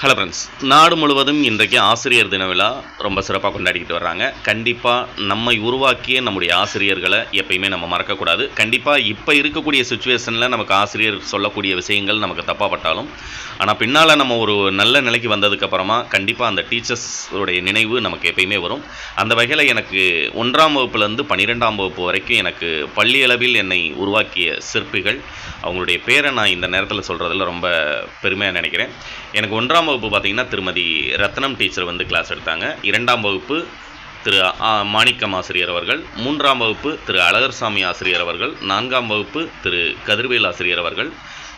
Hello friends நாடு முழுவதும் இன்றைக்கு ஆசிரியர் தின விழா ரொம்ப சிறப்பாக கொண்டாடிக்கிட்டு வர்றாங்க. கண்டிப்பாக நம்மை உருவாக்கிய நம்முடைய ஆசிரியர்களை எப்பயுமே நம்ம மறக்கக்கூடாது. கண்டிப்பாக இப்போ இருக்கக்கூடிய சுச்சுவேஷனில் நமக்கு ஆசிரியர் சொல்லக்கூடிய விஷயங்கள் நமக்கு தப்பாப்பட்டாலும் ஆனால் பின்னால் நம்ம ஒரு நல்ல நிலைக்கு வந்ததுக்கப்புறமா கண்டிப்பாக அந்த டீச்சர்ஸோடைய நினைவு நமக்கு எப்பயுமே வரும். அந்த வகையில் எனக்கு ஒன்றாம் வகுப்புலேருந்து பன்னிரெண்டாம் வகுப்பு வரைக்கும் எனக்கு பள்ளி அளவில் என்னை உருவாக்கிய சிற்பிகள் அவங்களுடைய பேரை நான் இந்த நேரத்தில் சொல்கிறதில் ரொம்ப பெருமையாக நினைக்கிறேன். எனக்கு ஒன்றாம் வகுப்பு பார்த்தீங்கன்னா திருமதி ரத்னம் டீச்சர் வந்து கிளாஸ் எடுத்தாங்க. இரண்டாம் வகுப்பு திரு மாணிக்கம் ஆசிரியர் அவர்கள் மூன்றாம் வகுப்பு திரு அழகர்சாமி ஆசிரியர் அவர்கள் நான்காம் வகுப்பு திரு கதிர்வேல் ஆசிரியர் அவர்கள்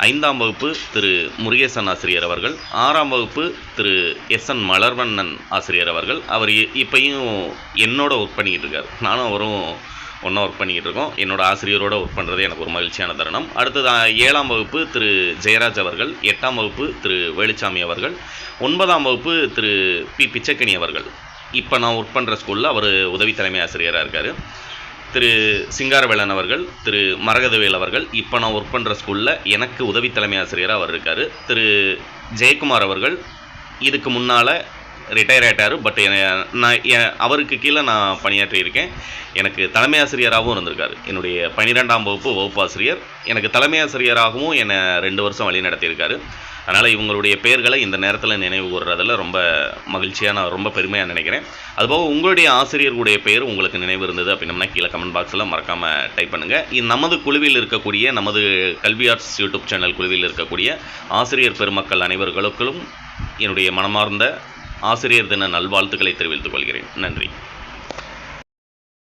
ஐந்தாம் வகுப்பு திரு முருகேசன் ஆசிரியர் அவர்கள் ஆறாம் வகுப்பு திரு எஸ் என் மலர்வண்ணன் ஆசிரியர் அவர்கள். அவர் இப்பையும் இப்பயும் என்னோட ஒர்க் பண்ணிக்கிட்டு இருக்கார். நானும் அவரும் ஒன்றா ஒர்க் பண்ணிக்கிட்டு இருக்கோம். என்னோட ஆசிரியரோட ஒர்க் பண்ணுறது எனக்கு ஒரு மகிழ்ச்சியான தருணம். அடுத்தது ஏழாம் வகுப்பு திரு ஜெயராஜ் அவர்கள் எட்டாம் வகுப்பு திரு வேலுச்சாமி அவர்கள் ஒன்பதாம் வகுப்பு திரு பி. பிச்சைக்கனி அவர்கள். இப்போ நான் ஒர்க் பண்ணுற ஸ்கூலில் அவர் உதவி தலைமை ஆசிரியராக இருக்கார். திரு சிங்காரவேலன் அவர்கள் திரு மரகதவேல் அவர்கள் இப்போ நான் ஒர்க் பண்ணுற ஸ்கூலில் எனக்கு உதவி தலைமை ஆசிரியராக அவர் இருக்கார். திரு ஜெயக்குமார் அவர்கள் இதுக்கு முன்னால் ரிட்டையர் ஆகிட்டார் பட் நான் அவருக்கு கீழே நான் பணியாற்றியிருக்கேன். எனக்கு தலைமை ஆசிரியராகவும் இருந்திருக்காரு. என்னுடைய பன்னிரெண்டாம் வகுப்பு வகுப்பாசிரியர் எனக்கு தலைமை ஆசிரியராகவும் என்னை ரெண்டு வருஷம் வழி நடத்தியிருக்காரு. அதனால் இவங்களுடைய பெயர்களை இந்த நேரத்தில் நினைவு கூறுறதில் ரொம்ப மகிழ்ச்சியாக நான் ரொம்ப பெருமையாக நினைக்கிறேன். அதுபோக உங்களுடைய ஆசிரியர்களுடைய பெயர் உங்களுக்கு நினைவு இருந்தது அப்படின்னம்னா கீழே கமெண்ட் பாக்ஸில் மறக்காமல் டைப் பண்ணுங்கள் நமது குழுவில் இருக்கக்கூடிய நமது கல்வி ஆர்ட்ஸ் யூடியூப் சேனல் குழுவில் இருக்கக்கூடிய ஆசிரியர் பெருமக்கள் அனைவர்களுக்கும் என்னுடைய மனமார்ந்த ஆசிரியர் தின நல்வாழ்த்துக்களை தெரிவித்துக் கொள்கிறேன். நன்றி.